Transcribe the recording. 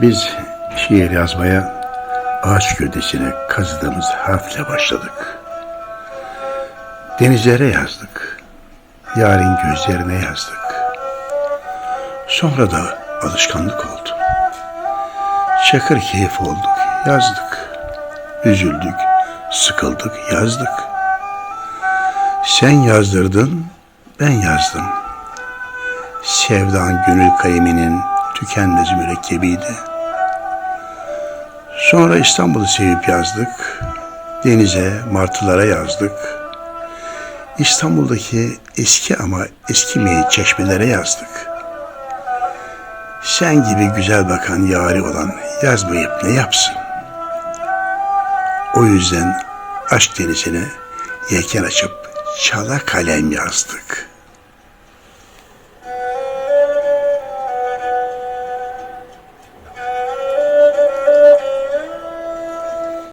Biz şiir yazmaya ağaç gövdesine kazıdığımız harfle başladık. Denizlere yazdık. Yarın gözlerine yazdık. Sonra da alışkanlık oldu. Çakır keyif olduk, yazdık. Üzüldük, sıkıldık, yazdık. Sen yazdırdın, ben yazdım. Sevdan gönül kaleminin tükenmez mürekkebiydi. Sonra İstanbul'u sevip yazdık. Denize, martılara yazdık. İstanbul'daki eski ama eskimeyen çeşmelere yazdık. Sen gibi güzel bakan yari olan yazmayıp ne yapsın? O yüzden aşk denizine yelken açıp çala kalem yazdık.''